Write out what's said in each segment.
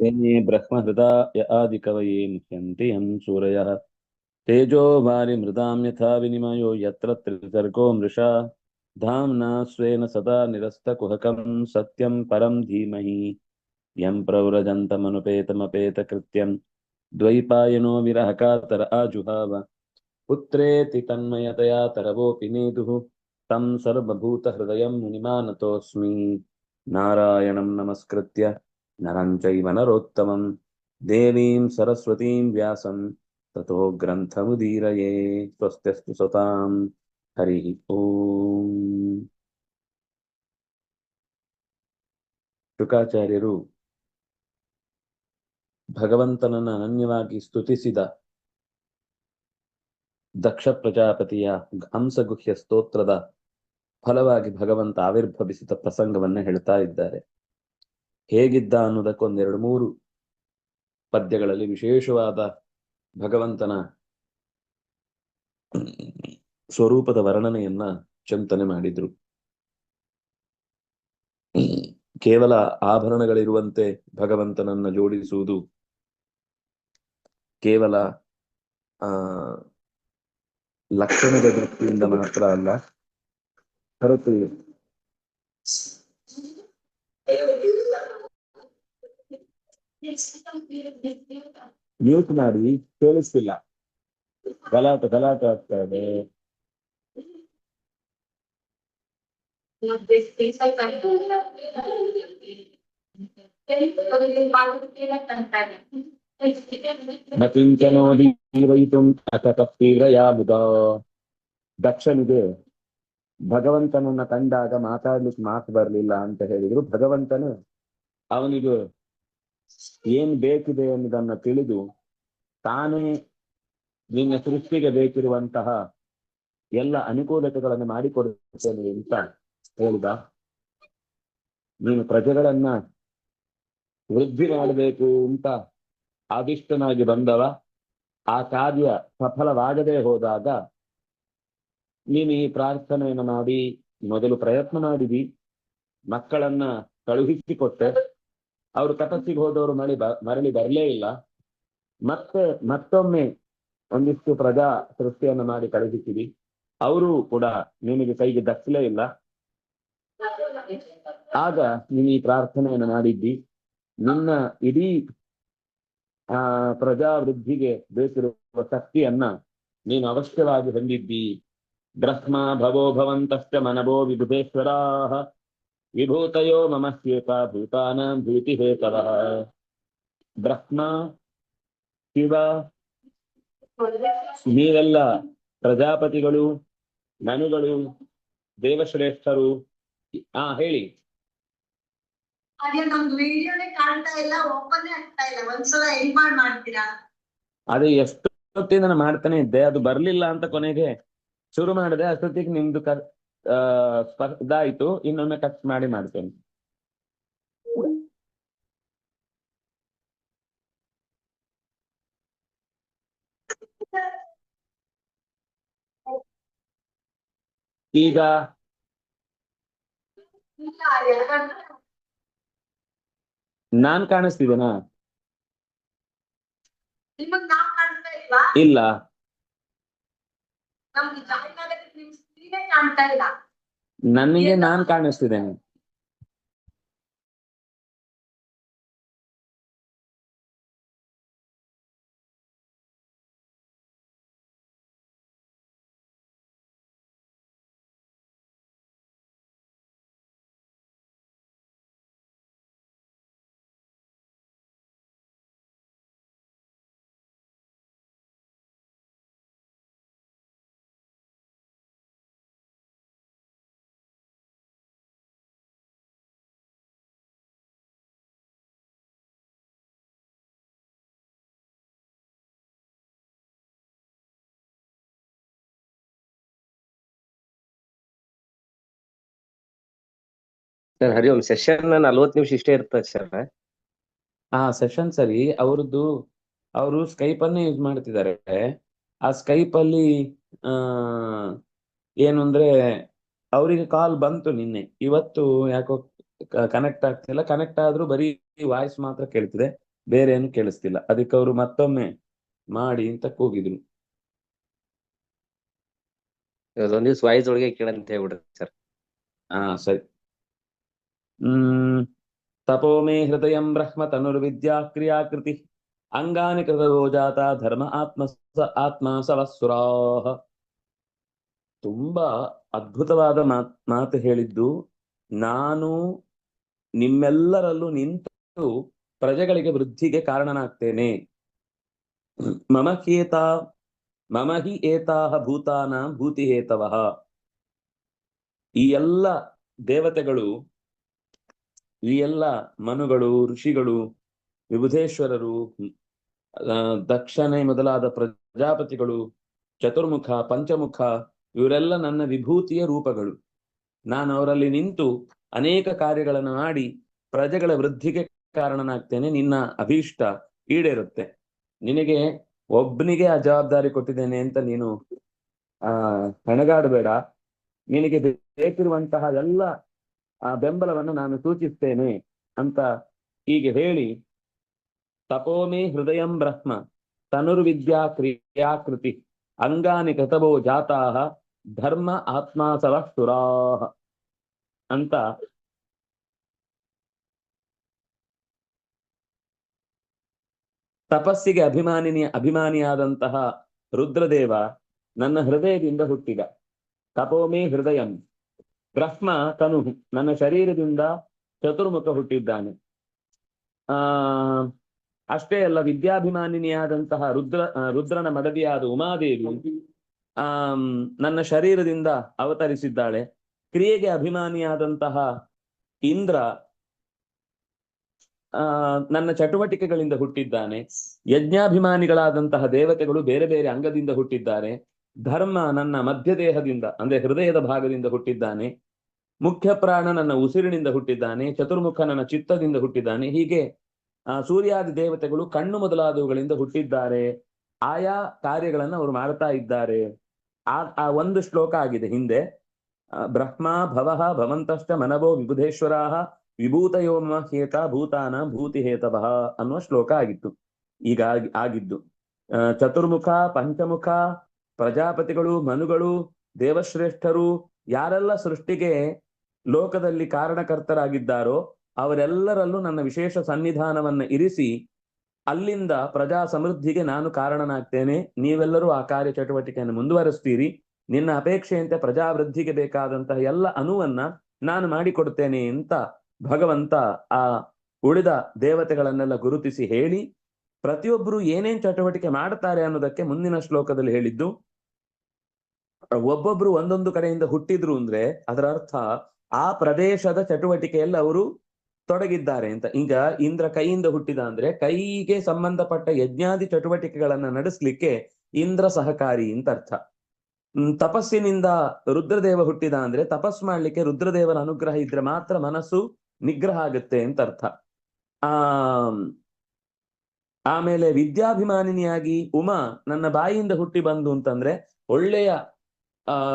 तेने ब्रह्महृदाय आदिकवये मुह्यन्ति यं सूरयः तेजो वारिमृदां यथा विनिमयो यत्र त्रिसर्गो मृषा धाम्ना स्वेन सदा निरस्तकुहकं सत्यं परं धीमहि यं प्रव्रजन्तमनुपेतमपेतकृत्यं द्वैपायनो विरहकातर आजुहाव पुत्रेति तन्मयतया तरवोऽपि नेदुः तं सर्वभूतहृदयं मुनिमानतोऽस्मि नारायणं नमस्कृत्य नरं चैव नरोत्तमं देवीं सरस्वतीं व्यासं ततो ग्रन्थमुदीरये स्वस्त्यस्तु सतां हरिः ಓಂ ಶುಕಾಚಾರ್ಯರು ಭಗವಂತನನ್ನು ಅನನ್ಯವಾಗಿ ಸ್ತುತಿಸಿದ ದಕ್ಷ ಪ್ರಜಾಪತಿಯ ಹಂಸಗುಹ್ಯ ಸ್ತೋತ್ರದ ಫಲವಾಗಿ ಭಗವಂತ ಆವಿರ್ಭವಿಸಿದ ಪ್ರಸಂಗವನ್ನ ಹೇಳ್ತಾ ಇದ್ದಾರೆ ಹೇಗಿದ್ದ ಅನ್ನೋದಕ್ಕೊಂದೆರಡು ಮೂರು ಪದ್ಯಗಳಲ್ಲಿ ವಿಶೇಷವಾದ ಭಗವಂತನ ಸ್ವರೂಪದ ವರ್ಣನೆಯನ್ನ ಚಿಂತನೆ ಮಾಡಿದ್ರು. ಕೇವಲ ಆಭರಣಗಳಿರುವಂತೆ ಭಗವಂತನನ್ನ ಜೋಡಿಸುವುದು ಕೇವಲ, ಆ, ಲಕ್ಷಣದ ದೃಷ್ಟಿಯಿಂದ ಮಾತ್ರ ಅಲ್ಲ ಹೊರತು ಮ್ಯೂಟ್ ಮಾಡಿ, ಕೇಳಿಸ್ತಿಲ್ಲ. ಗಲಾಟೆ ಗಲಾಟೆ ಆಗ್ತಾ ಇದೆ. ದಕ್ಷನಿಗೆ ಭಗವಂತನನ್ನ ಕಂಡಾಗ ಮಾತಾಡ್ಲಿಕ್ಕೆ ಮಾತು ಬರ್ಲಿಲ್ಲ ಅಂತ ಹೇಳಿದ್ರು. ಭಗವಂತನು ಅವನಿಗೆ ಏನ್ ಬೇಕಿದೆ ಎನ್ನುವುದನ್ನು ತಿಳಿದು ತಾನೇ ನಿನ್ನ ಸೃಷ್ಟಿಗೆ ಬೇಕಿರುವಂತಹ ಎಲ್ಲ ಅನುಕೂಲತೆಗಳನ್ನು ಮಾಡಿಕೊಡುತ್ತೇನೆ ಅಂತ ಹೇಳಿದ. ನೀನು ಪ್ರಜೆಗಳನ್ನ ವೃದ್ಧಿ ಮಾಡಬೇಕು ಅಂತ ಆದಿಷ್ಟನಾಗಿ ಬಂದವ. ಆ ಕಾರ್ಯ ಸಫಲವಾಗದೆ ಹೋದಾಗ ನೀನು ಈ ಪ್ರಾರ್ಥನೆಯನ್ನು ಮಾಡಿ ಮೊದಲು ಪ್ರಯತ್ನ ಮಾಡಿದಿ. ಮಕ್ಕಳನ್ನ ಕಳುಹಿಸಿಕೊಟ್ಟೆ. ಅವರು ತಪಸ್ಸಿಗೆ ಹೋದವರು ಮಳಿ ಮರಳಿ ಬರಲೇ ಇಲ್ಲ. ಮತ್ತೆ ಮತ್ತೊಮ್ಮೆ ಒಂದಿಷ್ಟು ಪ್ರಜಾ ಸೃಷ್ಟಿಯನ್ನು ಮಾಡಿ ಕಳುಹಿಸಿದಿ ಅವರು ಕೂಡ ನಿಮಗೆ ಕೈಗೆ ದಕ್ಕಲೇ ಇಲ್ಲ. ಆಗ ನೀನು ಈ ಪ್ರಾರ್ಥನೆಯನ್ನು ಮಾಡಿದ್ದಿ. ನಿನ್ನ ಇಡೀ, ಆ, ಪ್ರಜಾವೃದ್ಧಿಗೆ ಬೇಕಿರುವ ಶಕ್ತಿಯನ್ನ ನೀನು ಅವಶ್ಯವಾಗಿ ಹೊಂದಿದ್ದಿ. ಬ್ರಹ್ಮ ಭವೋ ಭವಂತಶ್ಚ ಮನವೋ ವಿಭುಧೇಶ್ವರಾ ವಿಭೂತಯೋ ಮಮ ಸ್ವೇಪ ಭೂತಾನ ಭೂತಿ ಹೇತವಃ ಬ್ರಹ್ಮ ಶಿವ ನೀವೆಲ್ಲ ಪ್ರಜಾಪತಿಗಳು ನನುಗಳು ದೇವಶ್ರೇಷ್ಠರು. ಆ ಹೇಳಿ. ಅದೇ ಎಷ್ಟೊತ್ತಿಂದ ಮಾಡ್ತಾನೆ ಇದ್ದೆ ಅದು ಬರ್ಲಿಲ್ಲ ಅಂತ ಕೊನೆಗೆ ಶುರು ಮಾಡಿದೆ ಅಷ್ಟೊತ್ತಿಗೆ ನಿಮ್ದು ಇದಾಯ್ತು ಇನ್ನೊಮ್ಮೆ ಕಟ್ ಮಾಡಿ ಮಾಡ್ತೇನೆ. ಈಗ ನಾನ್ ಕಾಣಿಸ್ತಿದ್ದೇನಾ ಇಲ್ಲ. ನನಗೆ ನಾನ್ ಕಾಣಿಸ್ತಿದ್ದೇನೆ. ಸರ್ ಹರಿ ಓಂ. ಸೆಷನ್ ನಲ್ವತ್ತು ನಿಮಿಷ ಇಷ್ಟೇ ಇರ್ತದೆ ಸರ್. ಹಾ ಸೆಷನ್ ಸರಿ. ಅವರದ್ದು ಅವರು ಸ್ಕೈಪ್ ಅನ್ನೇ ಯೂಸ್ ಮಾಡ್ತಿದ್ದಾರೆ. ಆ ಸ್ಕೈಪ್ ಅಲ್ಲಿ ಏನು ಅಂದ್ರೆ ಅವರಿಗೆ ಕಾಲ್ ಬಂತು ನಿನ್ನೆ. ಇವತ್ತು ಯಾಕೋ ಕನೆಕ್ಟ್ ಆಗ್ತಿಲ್ಲ ಕನೆಕ್ಟ್ ಆದ್ರೂ ಬರೀ ವಾಯ್ಸ್ ಮಾತ್ರ ಕೇಳ್ತಿದೆ. ಬೇರೆ ಏನು ಕೇಳಿಸ್ತಿಲ್ಲ. ಅದಕ್ಕೆ ಅವರು ಮತ್ತೊಮ್ಮೆ ಮಾಡಿ ಅಂತ ಕೂಗಿದ್ರು. ಒಂದ್ ದಿವ್ಸ ವಾಯ್ಸ್ ಒಳಗೆ ಕೇಳಂತ ಹೇಳ್ಬಿಡ್ರಿ ಸರ್. ಹಾ ಸರಿ. ತಪೋ ಮೇ ಹೃದಯಂ ಬ್ರಹ್ಮ ತನುರ್ವಿದ್ಯಾ ಕ್ರಿಯಾಕೃತಿ ಅಂಗಾನಿ ಜಾತ ಧರ್ಮ ಆತ್ಮ ಆತ್ಮ ಸವಸ್ಸುರಾಹ ತುಂಬಾ ಅದ್ಭುತವಾದ ಮಾತ್, ಮಾತು ಹೇಳಿದ್ದು, ನಾನು ನಿಮ್ಮೆಲ್ಲರಲ್ಲೂ ನಿಂತು ಪ್ರಜೆಗಳಿಗೆ ವೃದ್ಧಿಗೆ ಕಾರಣನಾಗ್ತೇನೆ. ಮಮ ಕೇತ, ಮಮ ಹಿ ಏತಾಹ ಭೂತಾನಾಂ ಭೂತಿಹೇತವಃ. ಈ ಎಲ್ಲ ದೇವತೆಗಳು ಈ ಎಲ್ಲ ಮನುಗಳು ಋಷಿಗಳು ವಿಭುಧೇಶ್ವರರು ಆ, ದಕ್ಷನೇ ಮೊದಲಾದ ಪ್ರಜಾಪತಿಗಳು ಚತುರ್ಮುಖ ಪಂಚಮುಖ ಇವರೆಲ್ಲ ನನ್ನ ವಿಭೂತಿಯ ರೂಪಗಳು. ನಾನು ಅವರಲ್ಲಿ ನಿಂತು ಅನೇಕ ಕಾರ್ಯಗಳನ್ನು ಮಾಡಿ ಪ್ರಜೆಗಳ ವೃದ್ಧಿಗೆ ಕಾರಣನಾಗ್ತೇನೆ ನಿನ್ನ ಅಭೀಷ್ಟ ಈಡೇರುತ್ತೆ. ನಿನಗೆ ಒಬ್ಬನಿಗೆ ಆ ಜವಾಬ್ದಾರಿ ಕೊಟ್ಟಿದ್ದೇನೆ ಅಂತ ನೀನು ಆ ಹೆಣಗಾಡಬೇಡ. ನಿನಗೆ ಬೇಕಿರುವಂತಹ ಎಲ್ಲ ಆ ಬೆಂಬಲವನ್ನು ನಾನು ಸೂಚಿಸ್ತೇನೆ ಅಂತ ಹೀಗೆ ಹೇಳಿ ತಪೋಮೇ ಹೃದಯಂ ಬ್ರಹ್ಮ ತನುರ್ವಿದ್ಯಾ ಕ್ರಿಯಾಕೃತಿ ಅಂಗಾನಿ ಕೃತವೋ ಜಾತಾಹ ಧರ್ಮ ಆತ್ಮಾಸವ ಸುರಾಹ ಅಂತ ತಪಸ್ಸಿಗೆ ಅಭಿಮಾನಿನಿ, ಅಭಿಮಾನಿಯಾದಂತಹ ರುದ್ರದೇವ ನನ್ನ ಹೃದಯದಿಂದ ಹುಟ್ಟಿದ. ತಪೋಮೇ ಹೃದಯಂ ಬ್ರಹ್ಮ ತನು ನನ್ನ ಶರೀರದಿಂದ ಚತುರ್ಮುಖ ಹುಟ್ಟಿದ್ದಾನೆ. ಆ, ಅಷ್ಟೇ ಅಲ್ಲ, ವಿದ್ಯಾಭಿಮಾನಿನಿಯಾದಂತಹ ರುದ್ರ ರುದ್ರನ ಮಡದಿಯಾದ ಉಮಾದೇವಿ, ಆ ನನ್ನ ಶರೀರದಿಂದ ಅವತರಿಸಿದ್ದಾಳೆ. ಕ್ರಿಯೆಗೆ ಅಭಿಮಾನಿಯಾದಂತಹ ಇಂದ್ರ ನನ್ನ ಚಟುವಟಿಕೆಗಳಿಂದ ಹುಟ್ಟಿದ್ದಾನೆ. ಯಜ್ಞಾಭಿಮಾನಿಗಳಾದಂತಹ ದೇವತೆಗಳು ಬೇರೆ ಬೇರೆ ಅಂಗದಿಂದ ಹುಟ್ಟಿದ್ದಾರೆ. ಧರ್ಮ ನನ್ನ ಮಧ್ಯ ದೇಹದಿಂದ ಅಂದ್ರೆ ಹೃದಯದ ಭಾಗದಿಂದ ಹುಟ್ಟಿದ್ದಾನೆ. ಮುಖ್ಯ ಪ್ರಾಣ ನನ್ನ ಉಸಿರಿನಿಂದ ಹುಟ್ಟಿದ್ದಾನೆ, ಚತುರ್ಮುಖ ನನ್ನ ಚಿತ್ತದಿಂದ ಹುಟ್ಟಿದ್ದಾನೆ. ಹೀಗೆ, ಆ, ಸೂರ್ಯಾದಿ ದೇವತೆಗಳು ಕಣ್ಣು ಮೊದಲಾದವುಗಳಿಂದ ಹುಟ್ಟಿದ್ದಾರೆ. ಆಯಾ ಕಾರ್ಯಗಳನ್ನು ಅವರು ಮಾಡ್ತಾ ಇದ್ದಾರೆ. ಆ ಆ ಒಂದು ಶ್ಲೋಕ ಆಗಿದೆ ಹಿಂದೆ. ಬ್ರಹ್ಮ ಭವಃ ಭವಂತಶ್ಚ ಮನವೋ ವಿಬುಧೇಶ್ವರಾಹ ವಿಭೂತಯೋ ಮಮ ಹೇತ ಭೂತಾನ ಭೂತಿ ಹೇತವಃ ಅನ್ನುವ ಶ್ಲೋಕ ಆಗಿತ್ತು. ಈಗ ಆಗಿ- ಆಗಿದ್ದು. ಚತುರ್ಮುಖ, ಪಂಚಮುಖ, ಪ್ರಜಾಪತಿಗಳು, ಮನುಗಳು, ದೇವಶ್ರೇಷ್ಠರು, ಯಾರೆಲ್ಲ ಸೃಷ್ಟಿಗೆ ಲೋಕದಲ್ಲಿ ಕಾರಣಕರ್ತರಾಗಿದ್ದಾರೋ ಅವರೆಲ್ಲರಲ್ಲೂ ನನ್ನ ವಿಶೇಷ ಸನ್ನಿಧಾನವನ್ನ ಇರಿಸಿ ಅಲ್ಲಿಂದ ಪ್ರಜಾ ಸಮೃದ್ಧಿಗೆ ನಾನು ಕಾರಣನಾಗ್ತೇನೆ. ನೀವೆಲ್ಲರೂ ಆ ಕಾರ್ಯ ಚಟುವಟಿಕೆಯನ್ನು ಮುಂದುವರಿಸ್ತೀರಿ. ನಿನ್ನ ಅಪೇಕ್ಷೆಯಂತೆ ಪ್ರಜಾವೃದ್ಧಿಗೆ ಬೇಕಾದಂತಹ ಎಲ್ಲ ಅನುವನ್ನ ನಾನು ಮಾಡಿಕೊಡ್ತೇನೆ ಅಂತ ಭಗವಂತ ಆ ಉಳಿದ ದೇವತೆಗಳನ್ನೆಲ್ಲ ಗುರುತಿಸಿ ಹೇಳಿ, ಪ್ರತಿಯೊಬ್ಬರು ಏನೇನ್ ಚಟುವಟಿಕೆ ಮಾಡ್ತಾರೆ ಅನ್ನೋದಕ್ಕೆ ಮುಂದಿನ ಶ್ಲೋಕದಲ್ಲಿ ಹೇಳಿದ್ದು, ಒಬ್ಬೊಬ್ರು ಒಂದೊಂದು ಕಡೆಯಿಂದ ಹುಟ್ಟಿದ್ರು ಅಂದ್ರೆ ಅದರ ಅರ್ಥ ಆ ಪ್ರದೇಶದ ಚಟುವಟಿಕೆಯಲ್ಲ ಅವರು ತೊಡಗಿದ್ದಾರೆ ಅಂತ. ಈಗ ಇಂದ್ರ ಕೈಯಿಂದ ಹುಟ್ಟಿದ ಅಂದ್ರೆ ಕೈಗೆ ಸಂಬಂಧಪಟ್ಟ ಯಜ್ಞಾದಿ ಚಟುವಟಿಕೆಗಳನ್ನ ನಡೆಸ್ಲಿಕ್ಕೆ ಇಂದ್ರ ಸಹಕಾರಿ ಅಂತ ಅರ್ಥ. ತಪಸ್ಸಿನಿಂದ ರುದ್ರದೇವ ಹುಟ್ಟಿದ ಅಂದ್ರೆ ತಪಸ್ ಮಾಡ್ಲಿಕ್ಕೆ ರುದ್ರದೇವರ ಅನುಗ್ರಹ ಇದ್ರೆ ಮಾತ್ರ ಮನಸ್ಸು ನಿಗ್ರಹ ಆಗುತ್ತೆ ಅಂತ ಅರ್ಥ. ಆ, ಆಮೇಲೆ ವಿದ್ಯಾಭಿಮಾನಿನಿಯಾಗಿ ಉಮಾ ನನ್ನ ಬಾಯಿಯಿಂದ ಹುಟ್ಟಿ ಬಂದು ಅಂತಂದ್ರೆ ಒಳ್ಳೆಯ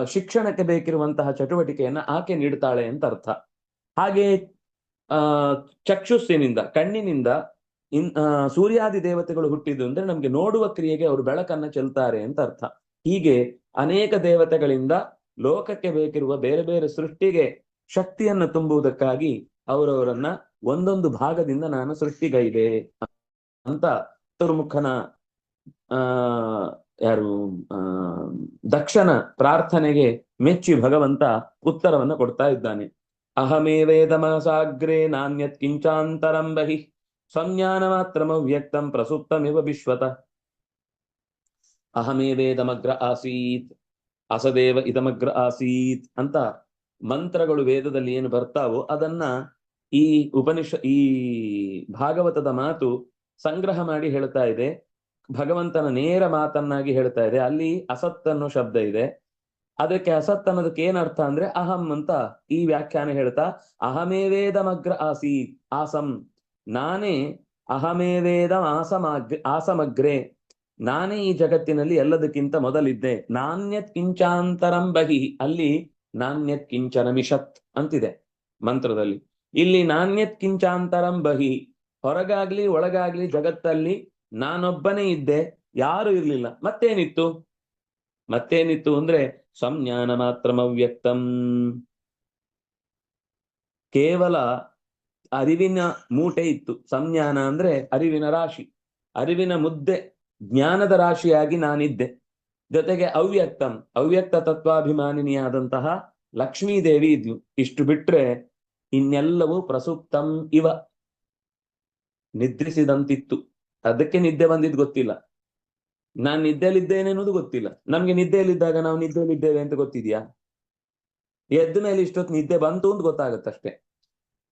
ಶಿಕ್ಷಣಕ್ಕೆ ಬೇಕಿರುವಂತಹ ಚಟುವಟಿಕೆಯನ್ನ ಆಕೆ ನೀಡ್ತಾಳೆ ಅಂತ ಅರ್ಥ. ಹಾಗೆ, ಆ, ಚಕ್ಷುಸ್ಸಿನಿಂದ, ಕಣ್ಣಿನಿಂದ ಇನ್ ಸೂರ್ಯಾದಿ ದೇವತೆಗಳು ಹುಟ್ಟಿದ್ದು ಅಂದ್ರೆ ನಮ್ಗೆ ನೋಡುವ ಕ್ರಿಯೆಗೆ ಅವರು ಬೆಳಕನ್ನ ಚೆಲ್ತಾರೆ ಅಂತ ಅರ್ಥ. ಹೀಗೆ ಅನೇಕ ದೇವತೆಗಳಿಂದ ಲೋಕಕ್ಕೆ ಬೇಕಿರುವ ಬೇರೆ ಬೇರೆ ಸೃಷ್ಟಿಗೆ ಶಕ್ತಿಯನ್ನು ತುಂಬುವುದಕ್ಕಾಗಿ ಅವರವರನ್ನ ಒಂದೊಂದು ಭಾಗದಿಂದ ನಾನು ಸೃಷ್ಟಿಗೈದೆ ಅಂತ ಚತುರ್ಮುಖನ ಆ ಯಾರು, ಆ, ದಕ್ಷನ ಪ್ರಾರ್ಥನೆಗೆ ಮೆಚ್ಚಿ ಭಗವಂತ ಉತ್ತರವನ್ನು ಕೊಡ್ತಾ ಇದ್ದಾನೆ. ಅಹಮೇ ವೇದಮಸಾಗ್ರೆ ನಾಣ್ಯತ್ ಕಿಂಚಾಂತರಂ ಬಹಿ. ಸಂಜ್ಞಾನ ಮಾತ್ರಮವ್ಯಕ್ತಂ ಪ್ರಸುಪ್ತಮಿವ ವಿಶ್ವತ. ಅಹಮೇ ವೇದಮಗ್ರ ಆಸೀತ್. ಅಸದೇವ ಇದಮಗ್ರ ಆಸೀತ್ ಅಂತ ಮಂತ್ರಗಳು ವೇದದಲ್ಲಿ ಏನು ಬರ್ತಾವೋ ಅದನ್ನ ಈ ಉಪನಿಷ, ಈ ಭಾಗವತದ ಮಾತು ಸಂಗ್ರಹ ಮಾಡಿ ಹೇಳ್ತಾ ಇದೆ. ಭಗವಂತನ ನೇರ ಮಾತನ್ನಾಗಿ ಹೇಳ್ತಾ ಇದೆ. ಅಲ್ಲಿ ಅಸತ್ ಅನ್ನೋ ಶಬ್ದ ಇದೆ. ಅದಕ್ಕೆ ಅಸತ್ ಅನ್ನೋದಕ್ಕೆ ಏನ್ ಅರ್ಥ ಅಂದ್ರೆ ಅಹಂ ಅಂತ ಈ ವ್ಯಾಖ್ಯಾನ ಹೇಳ್ತಾ ಅಹಮೇವೇದಮಗ್ರ ಆಸೀ ಆಸಂ. ನಾನೇ ಅಹಮೇವೇದ ಆಸಮಾಗ್ ಆಸಮಗ್ರೆ. ನಾನೇ ಈ ಜಗತ್ತಿನಲ್ಲಿ ಎಲ್ಲದಕ್ಕಿಂತ ಮೊದಲಿದ್ದೆ. ನಾಣ್ಯತ್ ಕಿಂಚಾಂತರಂ ಬಹಿ. ಅಲ್ಲಿ ನಾಣ್ಯತ್ ಕಿಂಚನ ಮಿಷತ್ ಅಂತಿದೆ ಮಂತ್ರದಲ್ಲಿ. ಇಲ್ಲಿ ನಾಣ್ಯತ್ ಕಿಂಚಾಂತರಂ ಬಹಿ. ಹೊರಗಾಗ್ಲಿ, ಒಳಗಾಗ್ಲಿ, ಜಗತ್ತಲ್ಲಿ ನಾನೊಬ್ಬನೇ ಇದ್ದೆ, ಯಾರು ಇರ್ಲಿಲ್ಲ. ಮತ್ತೇನಿತ್ತು? ಮತ್ತೇನಿತ್ತು ಅಂದ್ರೆ ಸಂಜ್ಞಾನ ಮಾತ್ರ ಅವ್ಯಕ್ತಂ. ಕೇವಲ ಅರಿವಿನ ಮೂಟೆ ಇತ್ತು. ಸಂಜ್ಞಾನ ಅಂದ್ರೆ ಅರಿವಿನ ರಾಶಿ. ಅರಿವಿನ ಮುದ್ದೆ, ಜ್ಞಾನದ ರಾಶಿಯಾಗಿ ನಾನಿದ್ದೆ. ಜೊತೆಗೆ ಅವ್ಯಕ್ತಂ. ಅವ್ಯಕ್ತ ತತ್ವಾಭಿಮಾನಿನಿಯಾದಂತಹ ಲಕ್ಷ್ಮೀದೇವಿ ಇದ್ಲು. ಇಷ್ಟು ಬಿಟ್ರೆ ಇನ್ನೆಲ್ಲವೂ ಪ್ರಸುಪ್ತಂ ಇವ. ನಿದ್ರಿಸಿದಂತಿತ್ತು. ಅದಕ್ಕೆ ನಿದ್ದೆ ಬಂದಿದ್ ಗೊತ್ತಿಲ್ಲ. ನಾನ್ ನಿದ್ದೆಯಲ್ಲಿದ್ದೇನೆ ಅನ್ನೋದು ಗೊತ್ತಿಲ್ಲ. ನಮ್ಗೆ ನಿದ್ದೆಯಲ್ಲಿದ್ದಾಗ ನಾವು ನಿದ್ದೆಯಲ್ಲಿದ್ದೇವೆ ಅಂತ ಗೊತ್ತಿದ್ಯಾ? ಎದ್ದ ಮೇಲೆ ಇಷ್ಟೊತ್ತು ನಿದ್ದೆ ಬಂತು ಅಂತ ಗೊತ್ತಾಗತ್ತಷ್ಟೇ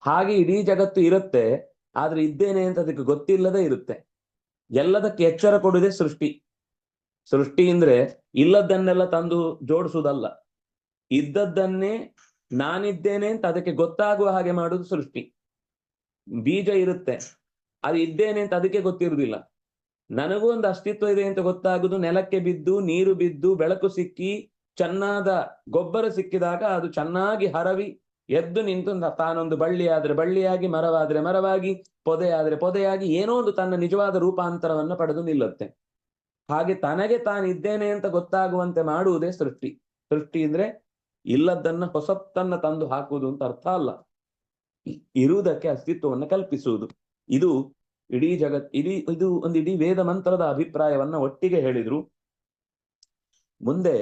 ಹಾಗೆ ಇಡೀ ಜಗತ್ತು ಇರುತ್ತೆ, ಆದ್ರೆ ಇದ್ದೇನೆ ಅಂತ ಅದಕ್ಕೆ ಗೊತ್ತಿಲ್ಲದೆ ಇರುತ್ತೆ. ಎಲ್ಲದಕ್ಕೆ ಎಚ್ಚರ ಕೊಡುವುದೇ ಸೃಷ್ಟಿ. ಸೃಷ್ಟಿ ಅಂದ್ರೆ ಇಲ್ಲದನ್ನೆಲ್ಲ ತಂದು ಜೋಡಿಸುವುದಲ್ಲ. ಇದ್ದದ್ದನ್ನೇ ನಾನಿದ್ದೇನೆ ಅಂತ ಅದಕ್ಕೆ ಗೊತ್ತಾಗುವ ಹಾಗೆ ಮಾಡುವುದು ಸೃಷ್ಟಿ. ಬೀಜ ಇರುತ್ತೆ. ಅದು ಇದ್ದೇನೆ ಅಂತ ಅದಕ್ಕೆ ಗೊತ್ತಿರುವುದಿಲ್ಲ. ನನಗೂ ಒಂದು ಅಸ್ತಿತ್ವ ಇದೆ ಅಂತ ಗೊತ್ತಾಗುದು, ನೆಲಕ್ಕೆ ಬಿದ್ದು, ನೀರು ಬಿದ್ದು, ಬೆಳಕು ಸಿಕ್ಕಿ, ಚೆನ್ನಾದ ಗೊಬ್ಬರ ಸಿಕ್ಕಿದಾಗ ಅದು ಚೆನ್ನಾಗಿ ಹರವಿ ಎದ್ದು ನಿಂತು ತಾನೊಂದು ಬಳ್ಳಿ ಆದ್ರೆ ಬಳ್ಳಿಯಾಗಿ, ಮರವಾದ್ರೆ ಮರವಾಗಿ ಪೊದೆ ಆದ್ರೆ ಪೊದೆಯಾಗಿ ಏನೋ ಒಂದು ತನ್ನ ನಿಜವಾದ ರೂಪಾಂತರವನ್ನ ಪಡೆದು ನಿಲ್ಲುತ್ತೆ. ಹಾಗೆ ತನಗೆ ತಾನಿದ್ದೇನೆ ಅಂತ ಗೊತ್ತಾಗುವಂತೆ ಮಾಡುವುದೇ ಸೃಷ್ಟಿ. ಸೃಷ್ಟಿ ಅಂದ್ರೆ ಇಲ್ಲದನ್ನ ಹೊಸತ್ತನ್ನ ತಂದು ಹಾಕುವುದು ಅಂತ ಅರ್ಥ ಅಲ್ಲ. ಇರುವುದಕ್ಕೆ ಅಸ್ತಿತ್ವವನ್ನು ಕಲ್ಪಿಸುವುದು. ಇದು ಇಡೀ ಜಗತ್, ಇಡೀ, ಇದು ಒಂದು ಇಡೀ ವೇದ ಮಂತ್ರದ ಅಭಿಪ್ರಾಯವನ್ನ ಒಟ್ಟಿಗೆ ಹೇಳಿದ್ರು. ಮುಂದೆ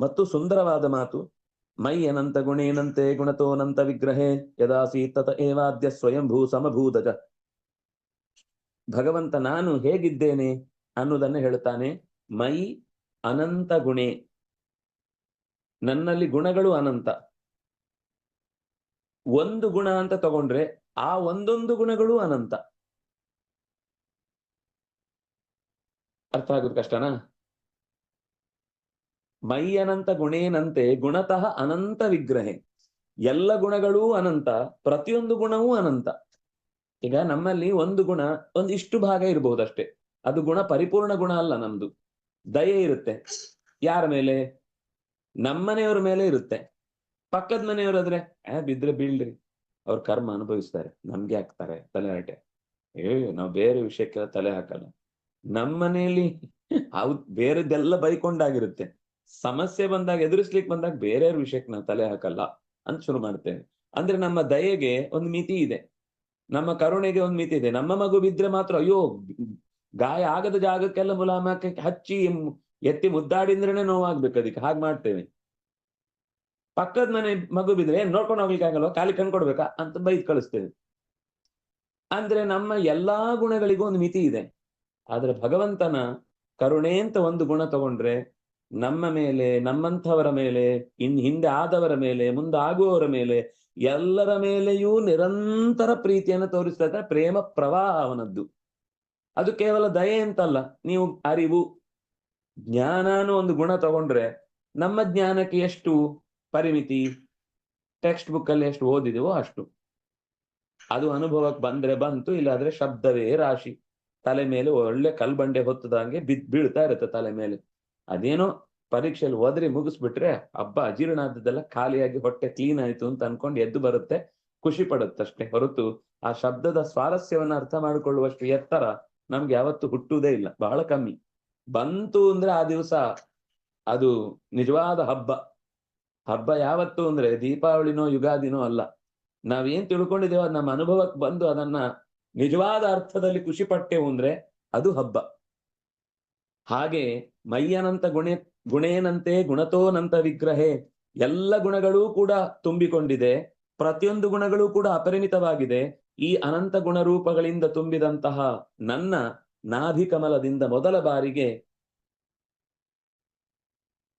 ಮತ್ತು ಸುಂದರವಾದ ಮಾತು, ಮೈ ಅನಂತ ಗುಣೇನಂತೆ ಗುಣತೋನಂತ ವಿಗ್ರಹೇ ಯದಾಸಿ ತತ ಏವಾದ್ಯ ಸ್ವಯಂಭೂ ಸಮಭೂದಜ. ಭಗವಂತ ನಾನು ಹೇಗಿದ್ದೇನೆ ಅನ್ನುವುದನ್ನು ಹೇಳ್ತಾನೆ, ಮೈ ಅನಂತ ಗುಣೆ. ನನ್ನಲ್ಲಿ ಗುಣಗಳು ಅನಂತ. ಒಂದು ಗುಣ ಅಂತ ತಗೊಂಡ್ರೆ ಆ ಒಂದೊಂದು ಗುಣಗಳು ಅನಂತ. ಅರ್ಥ ಆಗುದು ಕಷ್ಟನಾ? ಮೈ ಅನಂತ ಗುಣೇನಂತೆ ಗುಣತಃ ಅನಂತ ವಿಗ್ರಹೆ. ಎಲ್ಲ ಗುಣಗಳೂ ಅನಂತ, ಪ್ರತಿಯೊಂದು ಗುಣವೂ ಅನಂತ. ಈಗ ನಮ್ಮಲ್ಲಿ ಒಂದು ಗುಣ, ಒಂದಿಷ್ಟು ಭಾಗ ಇರಬಹುದಷ್ಟೇ. ಅದು ಗುಣ ಪರಿಪೂರ್ಣ ಗುಣ ಅಲ್ಲ ನಮ್ದು. ದಯೆ ಇರುತ್ತೆ. ಯಾರ ಮೇಲೆ? ನಮ್ಮನೆಯವ್ರ ಮೇಲೆ ಇರುತ್ತೆ. ಪಕ್ಕದ ಮನೆಯವರಾದ್ರೆ ಏ, ಬಿದ್ರೆ ಬೀಳ್ರಿ. ಅವ್ರ ಕರ್ಮ ಅನುಭವಿಸ್ತಾರೆ. ನಮ್ಗೆ ಹಾಕ್ತಾರೆ. ತಲೆ ಹರಟೆ. ಏ, ನಾವು ಬೇರೆ ವಿಷಯಕ್ಕೆಲ್ಲ ತಲೆ ಹಾಕಲ್ಲ. ನಮ್ಮನೆಯಲ್ಲಿ ಅವ್ ಬೇರೆದೆಲ್ಲ ಬೈಕೊಂಡಾಗಿರುತ್ತೆ. ಸಮಸ್ಯೆ ಬಂದಾಗ ಎದುರಿಸ್ಲಿಕ್ಕೆ ಬಂದಾಗ ಬೇರೆಯವ್ರ ವಿಷಯಕ್ಕೆ ನಾವು ತಲೆ ಹಾಕಲ್ಲ ಅಂತ ಶುರು ಮಾಡ್ತೇವೆ ಅಂದ್ರೆ ನಮ್ಮ ದಯೆಗೆ ಒಂದು ಮಿತಿ ಇದೆ. ನಮ್ಮ ಕರುಣೆಗೆ ಒಂದು ಮಿತಿ ಇದೆ. ನಮ್ಮ ಮಗು ಬಿದ್ರೆ ಮಾತ್ರ ಅಯ್ಯೋ, ಗಾಯ ಆಗದ ಜಾಗಕ್ಕೆಲ್ಲ ಮುಲಾಮಕ್ಕೆ ಹಚ್ಚಿ ಎತ್ತಿ ಮುದ್ದಾಡಿದ್ರೇನೆ ನೋವಾಗ್ಬೇಕು ಅದಕ್ಕೆ. ಹಾಗೆ ಮಾಡ್ತೇವೆ. ಪಕ್ಕದ ಮನೆ ಮಗು ಬಿದ್ರೆ ನೋಡ್ಕೊಂಡು ಹೋಗ್ಲಿಕ್ಕೆ ಆಗಲ್ವಾ? ಖಾಲಿ ಕಣ್ ಕೊಡ್ಬೇಕಾ? ಅಂತ ಬೈದ್ ಕಳಿಸ್ತೇವೆ. ಅಂದ್ರೆ ನಮ್ಮ ಎಲ್ಲಾ ಗುಣಗಳಿಗೂ ಒಂದು ಮಿತಿ ಇದೆ. ಆದ್ರೆ ಭಗವಂತನ ಕರುಣೆ ಅಂತ ಒಂದು ಗುಣ ತಗೊಂಡ್ರೆ ನಮ್ಮ ಮೇಲೆ, ನಮ್ಮಂಥವರ ಮೇಲೆ, ಇನ್ ಹಿಂದೆ ಆದವರ ಮೇಲೆ, ಮುಂದೆ ಆಗುವವರ ಮೇಲೆ ಎಲ್ಲರ ಮೇಲೆಯೂ ನಿರಂತರ ಪ್ರೀತಿಯನ್ನು ತೋರಿಸ್ತಾ ಪ್ರೇಮ ಪ್ರವಾಹ ಅವನದ್ದು. ಅದು ಕೇವಲ ದಯೆ ಅಂತಲ್ಲ, ನೀವು ಅರಿವು. ಜ್ಞಾನ ಅನ್ನೋ ಒಂದು ಗುಣ ತಗೊಂಡ್ರೆ ನಮ್ಮ ಜ್ಞಾನಕ್ಕೆ ಎಷ್ಟು ಪರಿಮಿತಿ? ಟೆಕ್ಸ್ಟ್ ಬುಕ್ ಅಲ್ಲಿ ಎಷ್ಟು ಓದಿದೆವೋ ಅಷ್ಟು. ಅದು ಅನುಭವಕ್ಕೆ ಬಂದ್ರೆ ಬಂತು, ಇಲ್ಲಾದ್ರೆ ಶಬ್ದವೇ ರಾಶಿ. ತಲೆ ಮೇಲೆ ಒಳ್ಳೆ ಕಲ್ಬಂಡೆ ಹೊತ್ತದಂಗೆ ಬಿದ್ ಬೀಳ್ತಾ ಇರುತ್ತೆ ತಲೆ ಮೇಲೆ. ಅದೇನೋ ಪರೀಕ್ಷೆಯಲ್ಲಿ ಓದ್ರಿ ಮುಗಿಸ್ಬಿಟ್ರೆ ಹಬ್ಬ ಅಜೀರ್ಣ ಆದದ್ದೆಲ್ಲ ಖಾಲಿಯಾಗಿ ಹೊಟ್ಟೆ ಕ್ಲೀನ್ ಆಯ್ತು ಅಂತ ಅನ್ಕೊಂಡು ಎದ್ದು ಬರುತ್ತೆ, ಖುಷಿ ಪಡುತ್ತಷ್ಟೇ ಹೊರತು ಆ ಶಬ್ದದ ಸ್ವಾರಸ್ಯವನ್ನ ಅರ್ಥ ಮಾಡಿಕೊಳ್ಳುವಷ್ಟು ಎತ್ತರ ನಮ್ಗೆ ಯಾವತ್ತು ಹುಟ್ಟುವುದೇ ಇಲ್ಲ, ಬಹಳ ಕಮ್ಮಿ. ಬಂತು ಅಂದ್ರೆ ಆ ದಿವಸ ಅದು ನಿಜವಾದ ಹಬ್ಬ. ಹಬ್ಬ ಯಾವತ್ತು ಅಂದ್ರೆ ದೀಪಾವಳಿನೋ ಯುಗಾದಿನೋ ಅಲ್ಲ. ನಾವೇನ್ ತಿಳ್ಕೊಂಡಿದ್ದೇವೋ, ನಮ್ಮ ಅನುಭವಕ್ಕೆ ಬಂದು ಅದನ್ನ ನಿಜವಾದ ಅರ್ಥದಲ್ಲಿ ಖುಷಿ ಪಟ್ಟೆವು ಅಂದ್ರೆ ಅದು ಹಬ್ಬ. ಹಾಗೆ ಮೈಯನಂತ ಗುಣೆ, ಗುಣೇನಂತೆ ಗುಣತೋನಂತ ವಿಗ್ರಹೆ ಎಲ್ಲ ಗುಣಗಳೂ ಕೂಡ ತುಂಬಿಕೊಂಡಿದೆ. ಪ್ರತಿಯೊಂದು ಗುಣಗಳು ಕೂಡ ಅಪರಿಮಿತವಾಗಿದೆ ಈ ಅನಂತ ಗುಣರೂಪಗಳಿಂದ ತುಂಬಿದಂತಹ ನನ್ನ ನಾಭಿಕಮಲದಿಂದ ಮೊದಲ ಬಾರಿಗೆ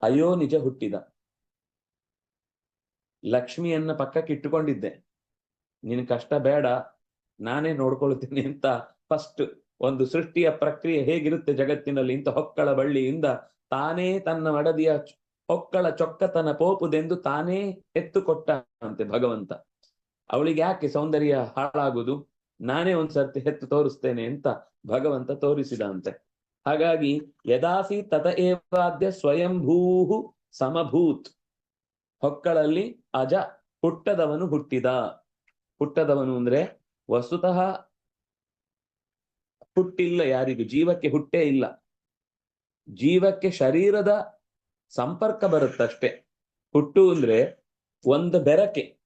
ಅಯ್ಯೋ ನಿಜ ಹುಟ್ಟಿದ. ಲಕ್ಷ್ಮಿಯನ್ನ ಪಕ್ಕಕ್ಕೆ ಇಟ್ಟುಕೊಂಡಿದ್ದೆ ನಿನ್ ಕಷ್ಟ ಬೇಡ. ನಾನೇ ನೋಡ್ಕೊಳ್ತೀನಿ ಅಂತ ಫಸ್ಟ್ ಒಂದು ಸೃಷ್ಟಿಯ ಪ್ರಕ್ರಿಯೆ ಹೇಗಿರುತ್ತೆ ಜಗತ್ತಿನಲ್ಲಿ ಇಂಥ ಹೊಕ್ಕಳ ಬಳ್ಳಿಯಿಂದ ತಾನೇ ತನ್ನ ಮಡದಿಯ ಹೊಕ್ಕಳ ಚೊಕ್ಕತನ ಪೋಪುದೆಂದು ತಾನೇ ಎತ್ತು ಕೊಟ್ಟ ಅಂತೆ ಭಗವಂತ. ಅವಳಿಗೆ ಯಾಕೆ ಸೌಂದರ್ಯ ಹಾಳಾಗುದು? ನಾನೇ ಒಂದ್ಸರ್ತಿ ಹೆತ್ತು ತೋರಿಸ್ತೇನೆ ಅಂತ ಭಗವಂತ ತೋರಿಸಿದ ಅಂತೆ. ಹಾಗಾಗಿ ಯದಾಸಿ ತತ ಏವಾದ್ಯ ಸ್ವಯಂಭೂ ಸಮಭೂತ್. ಹೊಕ್ಕಳಲ್ಲಿ ಅಜ ಹುಟ್ಟದವನು ಹುಟ್ಟಿದ. ಹುಟ್ಟದವನು ಅಂದ್ರೆ ವಸ್ತುತಃ ಹುಟ್ಟಿಲ್ಲ ಯಾರಿಗೂ, ಜೀವಕ್ಕೆ ಹುಟ್ಟೇ ಇಲ್ಲ. ಜೀವಕ್ಕೆ ಶರೀರದ ಸಂಪರ್ಕ ಬರುತ್ತಷ್ಟೇ. ಹುಟ್ಟು ಅಂದ್ರೆ ಒಂದು ಬೆರಕೆ.